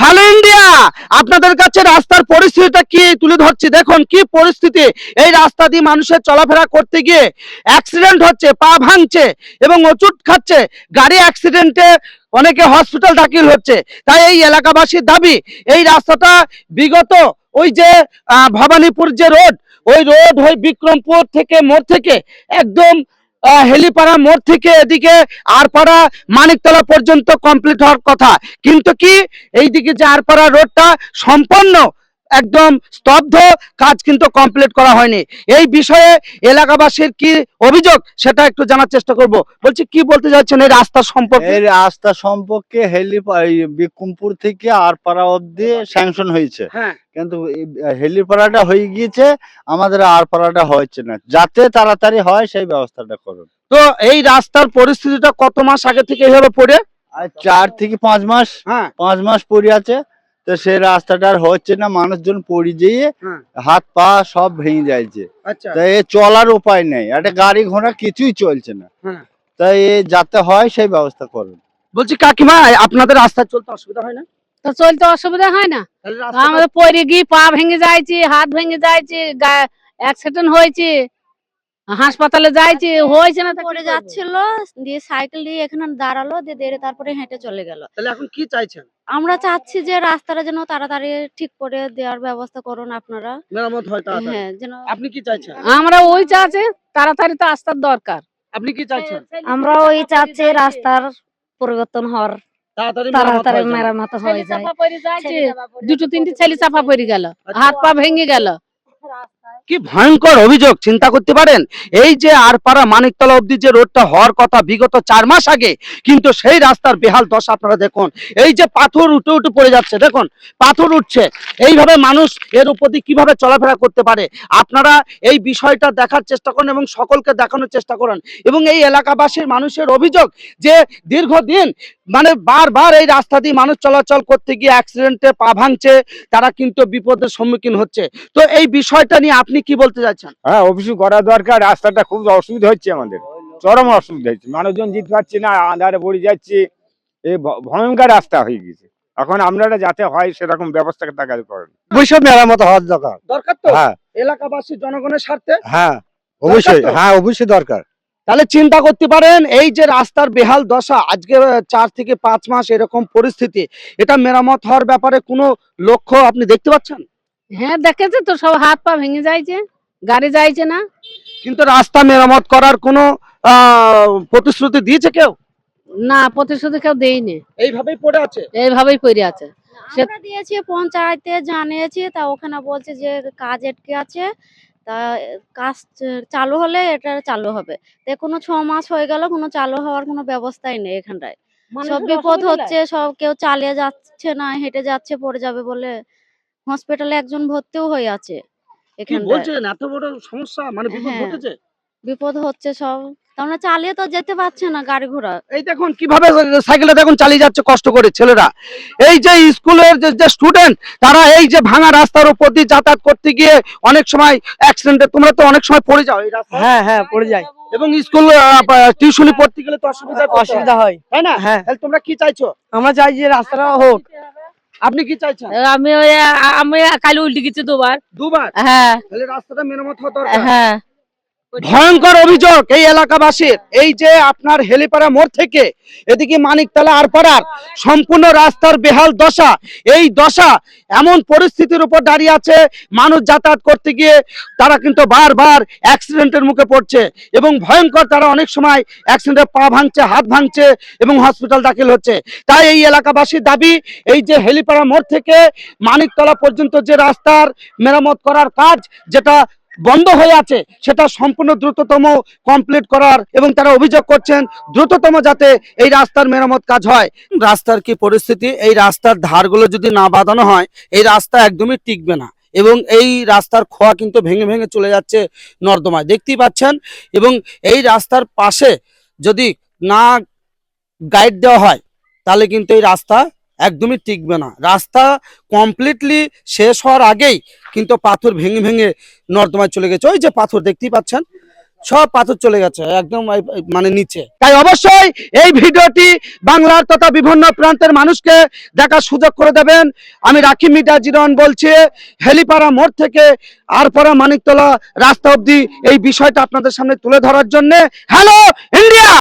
Hello India, আপনাদের কাছে রাস্তার পরিস্থিতিটা কি তুলে ধরছি? দেখুন, কি পরিস্থিতি? এই রাস্তা দিয়ে মানুষের চলাফেরা করতে গিয়ে অ্যাক্সিডেন্ট হচ্ছে, পা ভাঙছে এবং ওষুধ খাচ্ছে, গাড়ি অ্যাক্সিডেন্টে অনেকে হসপিটাল দাখিল হচ্ছে। তাই এই এলাকাবাসীর দাবি, এই রাস্তাটা বিগত ওই যে ভবানীপুর যে রোড ওই রোড ওই বিক্রমপুর থেকে মোড় থেকে একদম হেলিপাড়া মোড় থেকে এদিকে আরপাড়া মানিকতলা পর্যন্ত কমপ্লিট হওয়ার কথা। কিন্তু কি? এইদিকে যে আরপাড়া রোডটা সম্পন্ন একদম স্তব্ধ কাজ কিন্তু কমপ্লিট করা হয়নি। এই বিষয়ে এলাকাবাসীর কি অভিযোগ সেটা একটু জানার চেষ্টা করব। বলছি কি বলতে যাচ্ছেন এই রাস্তা সম্পর্কে? এই রাস্তা সম্পর্কে হেলি বিক্রমপুর থেকে আরপাড়া অব্দি স্যাংশন হয়েছে। হ্যাঁ। কিন্তু হেলিপাড়াটা হয়ে গিয়েছে আমাদের আরপাড়াটা হচ্ছে না। যাতে তাড়াতাড়ি হয় সেই ব্যবস্থাটা করুন। তো এই রাস্তার পরিস্থিতিটা কত মাস আগে থেকে এভাবে পড়ে? আর চার থেকে পাঁচ মাস। হ্যাঁ। পাঁচ মাস পড়ে আছে। তো সেই রাস্তাটা আর হচ্ছে না মানুষজন পড়ে যেয়ে হ্যাঁ। হাত পা সব ভেঙে যাচ্ছে আচ্ছা। তা এ চলার উপায় নেই একটা গাড়ি ঘোড়া কিছুই চলছে না। হ্যাঁ। তাই এ যাতে হয় সেই ব্যবস্থা করুন। বলছি কাকিমা আপনাদের রাস্তা চলতে অসুবিধা হয় না? তো চলতে অসুবিধা হয় না। আমাদের পরে গিয়ে পা ভেঙে যাইছি হাত ভেঙে যাইছি অ্যাক্সিডেন্ট হয়েছে হাসপাতালে যাইছি হয়েছে না পড়ে যাচ্ছিল দিয়ে সাইকেল দিয়ে এখানে দাঁড়াল দিয়ে দেরে তারপরে হেঁটে চলে গেল। তাহলে এখন কি চাইছেন? আমরা চাচ্ছি যে রাস্তাটা যেন তাড়াতাড়ি ঠিক করে দেওয়ার ব্যবস্থা করুন আপনারা। মেরামত হয় তাড়াতাড়ি। হ্যাঁ যেন আপনি কি চাইছেন? আমরা ওই চাচ্ছি তাড়াতাড়ি তো আসার দরকার। আপনি কি চাইছেন? আমরা ওই চাচ্ছি রাস্তার পরিবর্তন হওয়ার তাড়াতাড়ি মেরামত হয়ে হয়ে যায়। দুটো তিনটে ছেলে চাপা পড়ে গেল। হাত পা ভেঙে গেল। কি ভয়ঙ্কর অভিযোগ, চিন্তা করতে পারেন? এই যে আরপাড়া মানিকতলা অব্দি যে রোডটা হওয়ার কথা বিগত চার মাস আগে, কিন্তু সেই রাস্তার বেহাল দশা আপনারা দেখুন। এই যে পাথর উঠে উঠে পড়ে যাচ্ছে, দেখুন, পাথর উঠছে। এইভাবে মানুষ এর উপর দিয়ে কীভাবে চলাফেরা করতে পারে? আপনারা এই বিষয়টা দেখার চেষ্টা করেন এবং সকলকে দেখানোর চেষ্টা করেন। এবং এই এলাকাবাসীর মানুষের অভিযোগ যে দীর্ঘদিন মানে বারবার এই রাস্তা দিয়ে মানুষ চলাচল করতে গিয়ে অ্যাক্সিডেন্টে পা ভাঙছে, তারা কিন্তু বিপদের সম্মুখীন হচ্ছে। তো এই বিষয়টা নিয়ে আপনি কি বলতে যাচ্ছেন হ্যাঁ অফিসে করা দরকার রাস্তাটা খুব অসুবিধা হচ্ছে আমাদের। চরম অসুবিধা হচ্ছে। মানুষজন যেতে পারছে না আন্ধারে পড়ে যাচ্ছে। এই ভয়ঙ্কর রাস্তা হয়ে গেছে। এখন আপনারা যাতে হয় সেরকম ব্যবস্থা টাকা করেন অবশ্যই মেরামত হওয়ার দরকার। দরকার তো? হ্যাঁ। এলাকাবাসী জনগণের স্বার্থে? হ্যাঁ অবশ্যই। হ্যাঁ অবশ্যই দরকার। তাহলে চিন্তা করতে পারেন এই যে রাস্তার বেহাল দশা আজকে চার থেকে পাঁচ মাস এরকম পরিস্থিতি এটা মেরামত হওয়ার ব্যাপারে কোনো লক্ষ্য আপনি দেখতে পাচ্ছেন? হ্যাঁ দেখেছে তো সব হাত পা ভেঙে যাইছে গাড়ি যাইছে না। কিন্তু রাস্তা মেরামত করার কোনো আহ, প্রতিশ্রুতি দিয়েছে কেউ? না প্রতিশ্রুতি কেউ দেয়নি। এইভাবেই পড়ে আছে? এইভাবেই পড়ে আছে। আমরা দিয়েছি পঞ্চায়েতে জানিয়েছি তা ওখানে বলছে যে কাজ আটকে আছে তা কাজ চালু হলে এটা চালু হবে। তো কোনো ছ মাস হয়ে গেল কোনো চালু হওয়ার কোনো ব্যবস্থাই নেই এখানটায়। সব বিপদ হচ্ছে সব কেউ চালিয়ে যাচ্ছে না হেঁটে যাচ্ছে পড়ে যাবে বলে হসপিটালে একজন ভর্তিও হয়ে আছে কি বলছেন? এত বড় সমস্যা? মানে বিপদ হ্যাঁ। ঘটেছে? বিপদ হচ্ছে সব। তাহলে চালিয়ে তো যেতে পারছে না গাড়ি ঘোড়া। এই দেখুন কীভাবে সাইকেলটা দেখুন চালিয়ে যাচ্ছে কষ্ট করে ছেলেরা। এই যে স্কুলের যে- যে স্টুডেন্ট তারা এই যে ভাঙা রাস্তার উপর দিয়ে যাতায়াত করতে গিয়ে অনেক সময় অ্যাক্সিডেন্টে তোমরা তো অনেক সময় পড়ে যাও এই রাস্তায়। হ্যাঁ হ্যাঁ পড়ে যায় এবং স্কুল টিউশনি পড়তে গেলে তো অসুবিধা অসুবিধা হয়। তাই না? হ্যাঁ। তাহলে তোমরা কি চাইছো? আমরা চাই যে রাস্তাটা হোক। আপনি কি চাইছেন? আমি ওই আমি কালি উল্টে গেছি দুবার। দুবার? হ্যাঁ। তাহলে রাস্তাটা মেরামত হওয়া দরকার। হ্যাঁ। ভয়ঙ্কর অভিযোগ এই এলাকাবাসীর। এই যে আপনার হেলিপাড়া মোড় থেকে এদিকে মানিকতলা আরপাড়ার সম্পূর্ণ রাস্তার বেহাল দশা, এই দশা এমন পরিস্থিতির উপর দাঁড়িয়ে আছে, মানুষ যাতায়াত করতে গিয়ে তারা কিন্তু বারবার অ্যাক্সিডেন্টের মুখে পড়ছে এবং ভয়ঙ্কর তারা অনেক সময় অ্যাক্সিডেন্টে পা ভাঙছে, হাত ভাঙছে এবং হসপিটাল দাখিল হচ্ছে। তাই এই এলাকাবাসীর দাবি, এই যে হেলিপাড়া মোড় থেকে মানিকতলা পর্যন্ত যে রাস্তার মেরামত করার কাজ, যেটা বন্ধ হয়ে আছে, সেটা সম্পূর্ণ দ্রুততম কমপ্লিট করার এবং তারা অভিযোগ করছেন দ্রুততম যাতে এই রাস্তার মেরামত কাজ হয়। রাস্তার কি পরিস্থিতি? এই রাস্তার ধারগুলো যদি না বাঁধানো হয়, এই রাস্তা একদমই টিকবে না। এবং এই রাস্তার খোয়া কিন্তু ভেঙে ভেঙে চলে যাচ্ছে নর্দমায়। দেখতেই পাচ্ছেন? এবং এই রাস্তার পাশে যদি না গাইড দেওয়া হয়, তাহলে কিন্তু এই রাস্তা একদমই টিকবে না। রাস্তা কমপ্লিটলি শেষ হওয়ার আগেই কিন্তু পাথর ভেঙে ভেঙে নর্দমায় চলে গেছে। ওই যে পাথর, দেখতেই পাচ্ছেন? সব পাথর চলে গেছে, একদম মানে নিচে। তাই অবশ্যই এই ভিডিওটি বাংলার তথা বিভিন্ন প্রান্তের মানুষকে দেখার সুযোগ করে দেবেন। আমি রাখি মিডিয়া জিরন বলছি, হেলিপাড়া মোড় থেকে আরপাড়া মানিকতলা রাস্তা অবধি এই বিষয়টা আপনাদের সামনে তুলে ধরার জন্য। Hello, India!